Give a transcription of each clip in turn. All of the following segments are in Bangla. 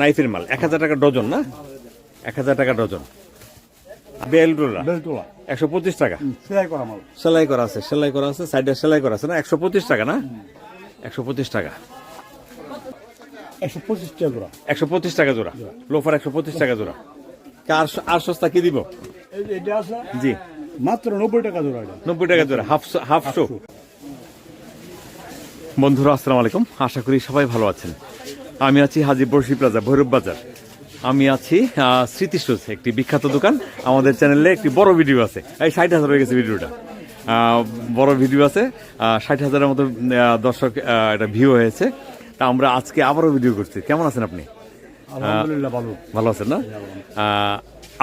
নাইফের মাল এক হাজার টাকা ডজন না? এক হাজার টাকা ডজন। বেলটোলা একশো পঁচিশ টাকা? সেলাই করা মাল। সেলাই করা আছে সেলাই করা আছে সাইডে সেলাই করা আছে না? একশো পঁচিশ টাকা না? একশো পঁচিশ টাকা। একশো পঁচিশ টাকা জোড়া। একশো পঁচিশ টাকা জোড়া। লোফার একশো পঁচিশ টাকা জোড়া। আর আর সস্তা কি দিব? জি। মাত্র নব্বই টাকা জোড়া নব্বই টাকা জোড়া হাফ বন্ধুরা আসসালামু আলাইকুম। আশা করি সবাই ভালো আছেন। আমি আছি হাজি বর্ষি প্লাজা ভৈরব বাজার। আমি আছি আহ, স্মৃতি স্টোর্স একটি বিখ্যাত দোকান। আমাদের চ্যানেলে একটি বড় ভিডিও আছে। এই ষাট হাজার হয়ে গেছে ভিডিওটা। বড় ভিডিও আছে। ষাট হাজারের মতো দর্শক এটা ভিউ হয়েছে। তা আমরা আজকে আবারও ভিডিও করছি। কেমন আছেন আপনি? ভালো। ভালো আছেন না?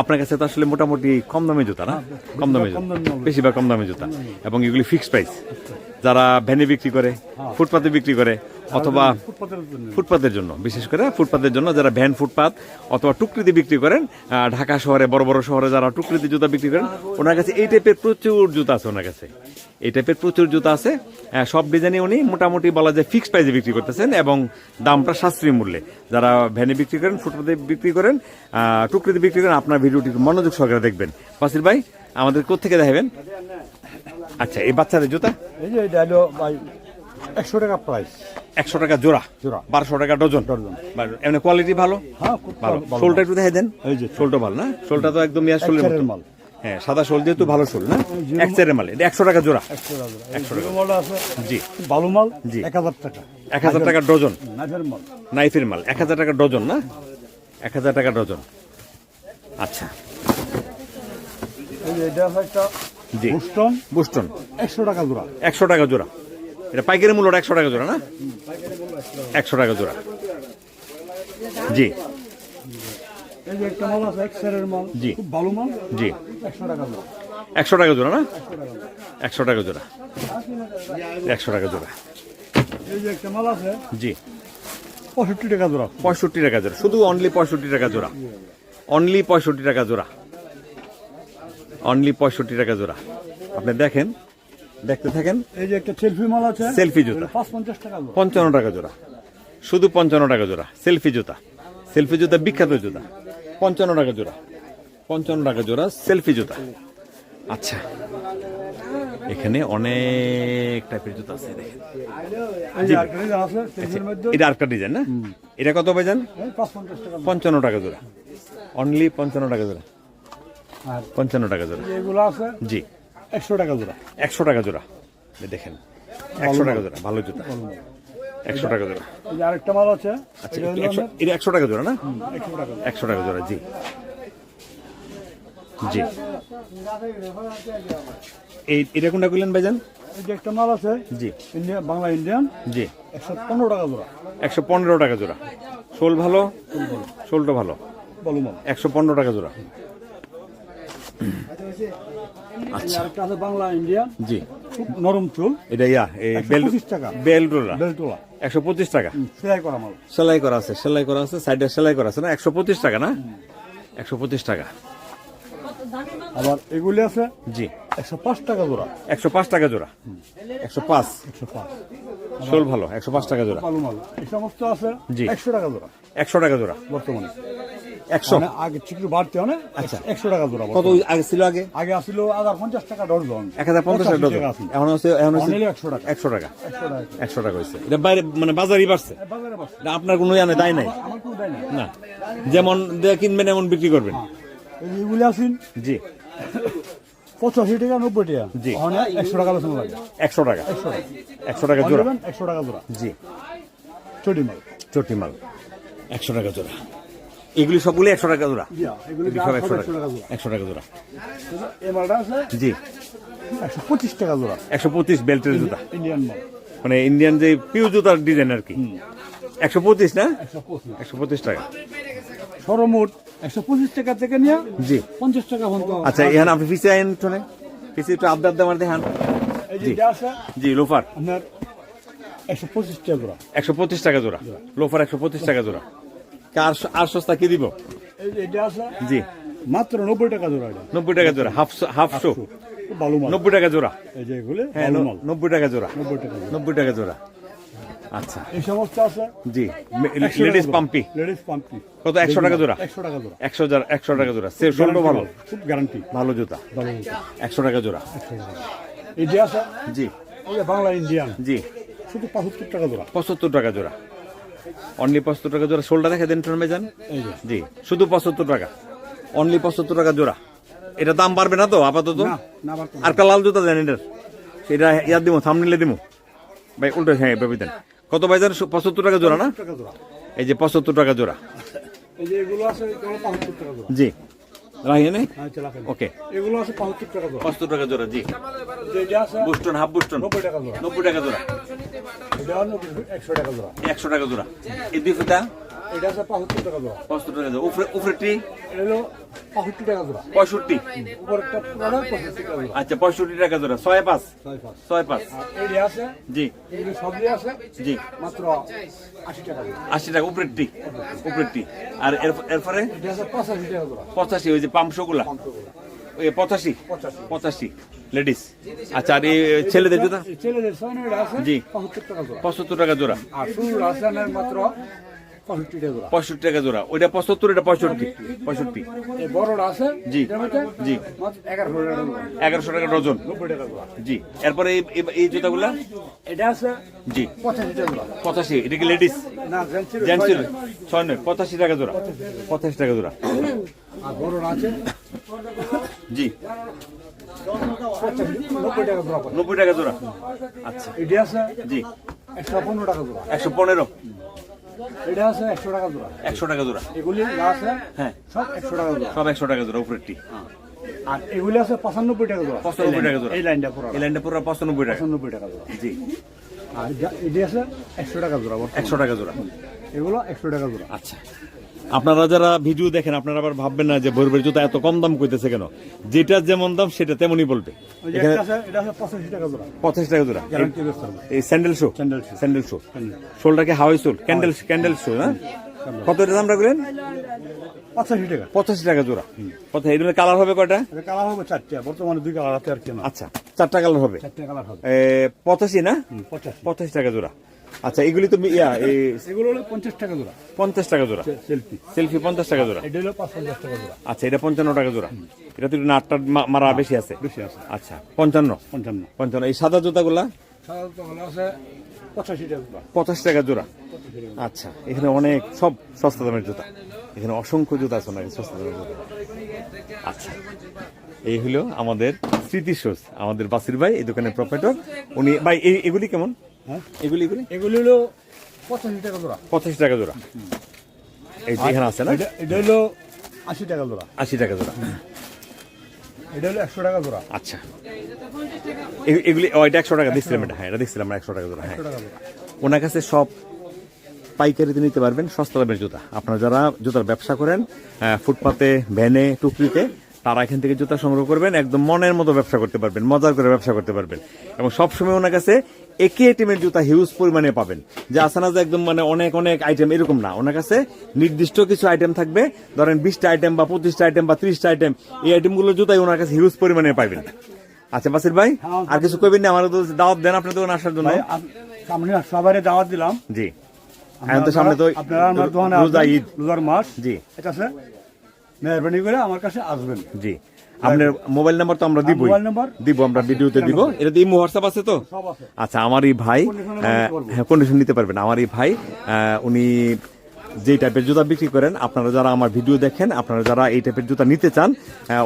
আপনার কাছে তো আসলে মোটামুটি কম দামে জুতা না? কম দামে জুতা। বেশিরভাগ কম দামে জুতা। এবং এগুলি ফিক্সড প্রাইস যারা ভ্যানে বিক্রি করে ফুটপাতে বিক্রি করে অথবা ফুটপাতের জন্য, বিশেষ করে ফুটপাতের জন্য যারা ভ্যান ফুটপাত অথবা টুকরিতে বিক্রি করেন ঢাকা শহরে, বড় বড় শহরে যারা টুকরিতে জুতা বিক্রি করেন, ওনার কাছে এই টাইপের প্রচুর জুতা আছে ওনার কাছে। এই টাইপের প্রচুর জুতা আছে। সব ডিজাইনে উনি মোটামুটি বলা যায় ফিক্সড প্রাইসে বিক্রি করতেছেন এবং দামটা সাশ্রয়ী মূল্যে। যারা ভ্যানে বিক্রি করেন, ফুটপাতে বিক্রি করেন টুকরিতে বিক্রি করেন, আপনার ভিডিওটি মনোযোগ সহকারে দেখবেন। ফাসিল ভাই, আমাদের কোথেকে দেখাবেন? আচ্ছা এই বাচ্চাদের জুতা? এই যে একশো টাকা প্রাইস একশো টাকা জোড়া? জোড়া। বারোশো টাকা ডজন? ডজন। এমনি কোয়ালিটি ভালো? হ্যাঁ খুব ভালো। শোলটা একটু দেখে দেন। এই যে। শোলটা ভালো না? শোলটা তো একদম ইয়ার শোলের মাল। হ্যাঁ সাদা শোল যেহেতু ভালো শোল না? এক চারের মাল। এটা একশো টাকা জোড়া। একশো টাকা মালটা আছে জি। ভালো মাল জি। এক হাজার টাকা। এক হাজার টাকা ডজন। নাইফের মাল। নাইফের মাল এক হাজার টাকা ডজন না? এক হাজার টাকা ডজন। আচ্ছা। এটা একটা বুস্টন বুস্টন একশো টাকা জোড়া। একশো টাকা জোড়া। এটা পাইকারি মূল্যটা একশো টাকা জোড়া না? একশো টাকা জোড়া। জি। জি। একশো টাকা জোড়া না? একশো টাকা জোড়া। একশো টাকা জোড়া। জি। পঁয়ষট্টি টাকা জোড়া। পঁয়ষট্টি টাকা জোড়া। শুধু অনলি পঁয়ষট্টি টাকা জোড়া। অনলি পঁয়ষট্টি টাকা জোড়া। অনলি পঁয়ষট্টি টাকা জোড়া। আপনি দেখেন দেখতে থাকেন। এই যে একটা সেলফি মাল আছে। সেলফি জুতা। পঞ্চাশ টাকা পঞ্চান্ন টাকা জোড়া। শুধু পঞ্চান্ন টাকা জোড়া। সেলফি জুতা। সেলফি জুতা বিখ্যাত জুতা। পঞ্চান্ন টাকা জোড়া। পঞ্চান্ন টাকা জোড়া সেলফি জুতা। আচ্ছা। এখানে অনেক টাইপের জুতা আছে দেখেন। মধ্যে। এটা আরেকটা ডিজাইন না? এটা কত টাকা পঞ্চান্ন টাকা জোড়া। অনলি পঞ্চান্ন টাকা জোড়া। আর পঞ্চান্ন টাকা জোড়া। এগুলো আছে। জি। একশো টাকা জোড়া। একশো টাকা জোড়া। দেখেন একশো টাকা জোড়া ভালো জুতা। একশো টাকা জোড়া। আরেকটা মাল আছে আচ্ছা এটা একশো টাকা জোড়া না? একশো টাকা জোড়া। জি। জি। এই এটা কোনটা করলেন ভাইজান? এই যে একটা মাল আছে জি। Indian Bangla Indian. জি। একশো পনেরো টাকা জোড়া। একশো পনেরো টাকা জোড়া। শোল ভালো? শোলটা ভালো। একশো পনেরো টাকা জোড়া। আচ্ছা। আছে বাংলা ইন্ডিয়ান জি। খুব নরম চুল। এটা ইয়া এই বেল টাকা। বেল রোলা বেলটোলা একশো পঁচিশ টাকা? সেলাই করা মাল। সেলাই করা আছে সেলাই করা আছে সাইডে সেলাই করা আছে না? একশো পঁচিশ টাকা না? একশো পঁচিশ টাকা। আবার এগুলি আছে? জি। একশো পাঁচ টাকা জোড়া। একশো পাঁচ টাকা জোড়া। একশো পাঁচ। একশো পাঁচ। শোল ভালো একশো পাঁচ টাকা জোড়া। এই সমস্ত আছে? জি। একশো টাকা জোড়া। একশো টাকা জোড়া। বর্তমানে। একশো। মানে আগে বাড়তে হয় না আচ্ছা। একশো টাকা জোড়া কত। আগে ছিল আগে? আগে আসছিল হাজার পঞ্চাশ টাকা ডজন এক হাজার পঞ্চাশ টাকা ডজন এখন হচ্ছে এখন হচ্ছে একশো টাকা। একশো টাকা। একশো টাকা হয়েছে। এটা বাইরে মানে বাজারই বাড়ছে। এটা আপনার কোনো জানে দায় নাই? না। যেমন কিনবেন এমন বিক্রি করবেন। এই যে এগুলি আছেন জি। পঁচাশি টাকা নব্বই টাকা। জি। একশো টাকা বেতন লাগে। একশো টাকা। একশো টাকা। জোড়া। একশো টাকা জোড়া। জি। চটি মাল। চটি মাল। একশো টাকা জোড়া। এগুলি সবগুলি একশো টাকা জোড়া। সব একশো টাকা একশো টাকা জোড়া। জি। একশো পঁচিশ টাকা জোড়া। একশো পঁচিশ বেল্টের জুতা। ইন্ডিয়ান মানে ইন্ডিয়ান যে পিউ জুতার ডিজাইন আর কি। একশো পঁচিশ না? একশো পঁচিশ। টাকা। সর্বমোট একশো পঁচিশ টাকা থেকে নিয়ে জি। পঞ্চাশ টাকা আচ্ছা এখানে আপনি পিছিয়ে আইন শোনে পিছিয়ে একটু আবদার দেওয়ার দেখান। এই জি। জি লোফার। আপনার একশো পঁচিশ টাকা জোড়া। একশো পঁচিশ টাকা জোড়া। লোফার একশো পঁচিশ টাকা জোড়া। আর আর সস্তা কি দিব জি মাত্র নব্বই টাকা জোড়া নব্বই টাকা জোড়া হাফ হাফ শো খুব ভালো নব্বই টাকা জোড়া হ্যাঁ নব্বই টাকা জোড়া নব্বই টাকা নব্বই টাকা জোড়া আচ্ছা এই সমস্ত আছে জি লেডিস পাম্পি লেডিস পাম্পি কত একশো টাকা জোড়া একশো টাকা জোড়া একশো একশো টাকা জোড়া সে ভালো খুব গ্যারান্টি ভালো জুতা ভালো জুতা, একশো টাকা জোড়া একশো টাকা এই যে আছে জি ওই বাংলা ইন্ডিয়ান জি শুধু টাকা জোড়া পঁচাত্তর টাকা জোড়া অনলি পঁচাত্তর টাকা জোড়া। শোলটা দেখে দেন ট্রেন যান। জি শুধু পঁচাত্তর টাকা। অনলি পঁচাত্তর টাকা জোড়া। এটা দাম বাড়বে না তো আপাতত? আর একটা লাল জুতা দেন এটার। এটা ইয়ার দিব থামনিলে দিবো ভাই উল্টো হ্যাঁ ভাবি দেন। কত ভাই জান? পঁচাত্তর টাকা জোড়া না? এই যে পঁচাত্তর টাকা জোড়া। জি। নেই? হ্যাঁ। ওকে এগুলো আছে পঁচাত্তর টাকা জোড়া। পঁচাত্তর টাকা জোড়া জি। বুস্টন হাফ বুস্টন। নব্বই টাকা জোড়া। নব্বই টাকা জোড়া। একশো টাকা জোড়া। একশো টাকা জোড়া। এই দুই ফুটা? এটা আছে পঁচাত্তর টাকা জোড়া। পঁচাত্তর টাকা জোড়া। উপরে উপরেটি এটা পঁয়ষট্টি টাকা জোড়া। পঁয়ষট্টি। উপর একটা পঁয়ষট্টি টাকা জোড়া। আচ্ছা পঁয়ষট্টি টাকা জোড়া। ছয় পাঁচ? ছয় পাঁচ। ছয় পাঁচ। আর এইটা আছে? জি। এগুলো সবই আছে? জি। মাত্র আশি টাকা আশি টাকা উপরেরটি উপরেরটি আর এরপরে? এটা আছে পঁচাশি টাকা জোড়া। পঁচাশি ওই যে পাঁচশো গুলা পঁচাশি? পঁচাশি। লেডিস। আচ্ছা আর এই ছেলেদের জুতা? ছেলেদের জি। পঁচাত্তর টাকা জোড়া। আর শুরু মাত্র পঁয়ষট্টি টাকা জোড়া। ওইটা পঁচাত্তর এটা পঁয়ষট্টি। পঁয়ষট্টি। এই বড়টা আছে জি। জি। এগারোশো টাকা ডজন। জি। এরপরে এই- এই- জুতাগুলা? এটা আছে জি। পঁচাশি এটা কি লেডিস? জেন্টস ছয় নয় পঁচাশি টাকা জোড়া। পঁচাশি টাকা জোড়া। আর বড়টা আছে জি। টাকা নব্বই টাকা জোড়া। আচ্ছা। এটা আছে জি। একশো পনেরো টাকা জোড়া। একশো পনেরো। এটা আছে একশো টাকা জোড়া। একশো টাকা জোড়া। এগুলি যা আছে হ্যাঁ। সব একশো টাকা জোড়া। সব একশো টাকা জোড়া উপরেরটি আর এগুলি আছে পঁচানব্বই টাকা জোড়া। পঁচানব্বই টাকা জোড়া। এই লাইনটা পুরো। এই লাইনটা পুরো পঁচানব্বই টাকা। পঁচানব্বই টাকা জোড়া। জি। আর এটা আছে একশো টাকা জোড়া। একশো টাকা জোড়া। এগুলো একশো টাকা জোড়া। আচ্ছা। আপনারা যারা ভিডিও দেখেন আপনারা আবার ভাববেন না যে ভৈরবের জুতা এত কম দাম কইতেছে কেন? যেটা যেমন দাম সেটা তেমনই বলবে। এখানে পঁচাশি টাকা জোড়া। পঁচাশ এই স্যান্ডেল শো স্যান্ডেল শো শোলটাকে হাওয়াই সোল ক্যান্ডেল ক্যান্ডেল শো হ্যাঁ? কত এটা দাম রাখলেন? পঁচাশি টাকা। পঁচাশি টাকা জোড়া। কত? এর কালার হবে কয়টা? কালার হবে চারটে। বর্তমানে দুই কালার আছে আর কেন। আচ্ছা চারটা কালার হবে। চারটে কালার হবে। পঁচাশি না? পঁচাশি। পঁচাশি টাকা জোড়া। আচ্ছা এগুলি তো ইয়া এই এগুলো হলো পঞ্চাশ টাকা জোড়া। পঞ্চাশ টাকা জোড়া? সেলফি। সেলফি পঞ্চাশ টাকা জোড়া? এটা হলো পঞ্চাশ টাকা জোড়া। আচ্ছা এটা পঞ্চান্ন টাকা জোড়া। এটা তো নাটটা মারা বেশি আছে? বেশি আছে। আচ্ছা পঞ্চান্ন? পঞ্চান্ন। পঞ্চান্ন। এই সাদা জুতাগুলা? সাধারণত হলো আছে পঁচাশি টাকা জোড়া। পঁচাশ টাকা জোড়া? আচ্ছা এখানে অনেক সব সস্তা দামের জুতা। এখানে অসংখ্য জুতা আছে অনেক সস্তা দামের জুতা। আচ্ছা এই হলো আমাদের স্মৃতি সোর্স আমাদের বাসির ভাই এই দোকানের প্রপারেটর উনি ভাই এগুলি কেমন? হ্যাঁ? এগুলি এগুলি? এগুলো হলো পঁচাশি টাকা জোড়া। পঁচাশি টাকা জোড়া। এই যে এখানে আছে না? এটা হলো আশি টাকা জোড়া। আশি টাকা জোড়া। এটা হলো একশো টাকা জোড়া। আচ্ছা। এগুলি ও এটা একশো টাকা দেখছিলাম এটা। হ্যাঁ এটা দেখছিলাম একশো টাকা জোড়া। হ্যাঁ। ওনার কাছে সব পাইকারিতে নিতে পারবেন সস্তা দামের জুতা। আপনারা যারা জুতার ব্যবসা করেন আহ, ফুটপাতে ভ্যানে টুকরিতে তারা এখান থেকে জুতা সংগ্রহ করবেন একদম মনের মতো ব্যবসা করতে পারবেন মজার করে ব্যবসা করতে পারবেন। এবং সবসময় ওনার কাছে একই আইটেমের জুতা হিউজ পরিমাণে পাবেন। যে আসে যে একদম মানে অনেক অনেক আইটেম এরকম না। ওনার কাছে নির্দিষ্ট কিছু আইটেম থাকবে। ধরেন বিশটা আইটেম বা পঁচিশটা আইটেম বা ত্রিশটা আইটেম এই আইটেমগুলোর জুতাই ওনার কাছে হিউজ পরিমাণে পাবেন। আচ্ছা বাসির ভাই আর কিছু কইবেন না? আমার দাওয়াত দেন আপনার দোকানে আসার জন্য। সামনে সবাই দাওয়াত দিলাম। জি। এখন তো সামনে তো আপনারা রোজা ঈদ। রোজার মাস। জি। এটা আছে। মেহরবানি করে আমার কাছে আসবেন। জি। আপনার মোবাইল নাম্বার তো আমরা দিবই। দিব আমরা ভিডিওতে দিব। এটা দিয়ে হোয়াটসঅ্যাপ আছে তো? আচ্ছা আমার এই ভাই আহ, হ্যাঁ কন্ডিশন নিতে পারবেন আমার এই ভাই আহ, উনি যে টাইপের জুতা বিক্রি করেন, আপনারা যারা আমার ভিডিও দেখেন, আপনারা যারা এই টাইপের জুতা নিতে চান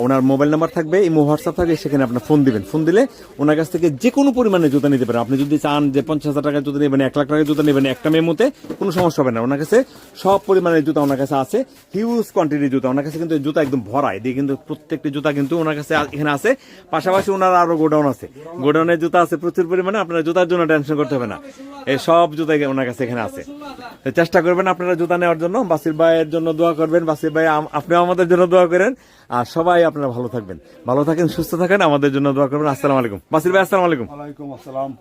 ওনার মোবাইল নাম্বার থাকবে, ইমো, হোয়াটসঅ্যাপ থাকবে, সেখানে আপনার ফোন দিবেন। ফোন দিলে ওনার কাছ থেকে যে কোনো পরিমাণে জুতা নিতে পারেন। আপনি যদি চান যে পঞ্চাশ হাজার টাকার জুতা নেবেন, এক লাখ টাকার জুতা নেবেন, একটা মেমোতে, কোনো সমস্যা হবে না। ওনার কাছে সব পরিমাণের জুতা ওনার কাছে আছে হিউজ কোয়ান্টিটির জুতা। ওনার কাছে কিন্তু জুতা একদম ভরা। এদিকে কিন্তু প্রত্যেকটি জুতা কিন্তু ওনার কাছে এখানে আছে। পাশাপাশি ওনার আরও গোডাউন আছে। গোডাউনের জুতা আছে প্রচুর পরিমাণে, আপনার জুতার জন্য টেনশন করতে হবে না। এই সব জুতা ওনার কাছে এখানে আছে। চেষ্টা করবেন আপনারা জুতা নেওয়ার জন্য, বাসির ভাইয়ের জন্য দোয়া করবেন, বাসির ভাই আপনিও আমাদের জন্য দোয়া করেন, আর সবাই আপনারা ভালো থাকবেন। ভালো থাকেন, সুস্থ থাকেন, আমাদের জন্য দোয়া করবেন। আসসালামু আলাইকুম। বাসির ভাই, আসসালামু আলাইকুম। আসসালাম।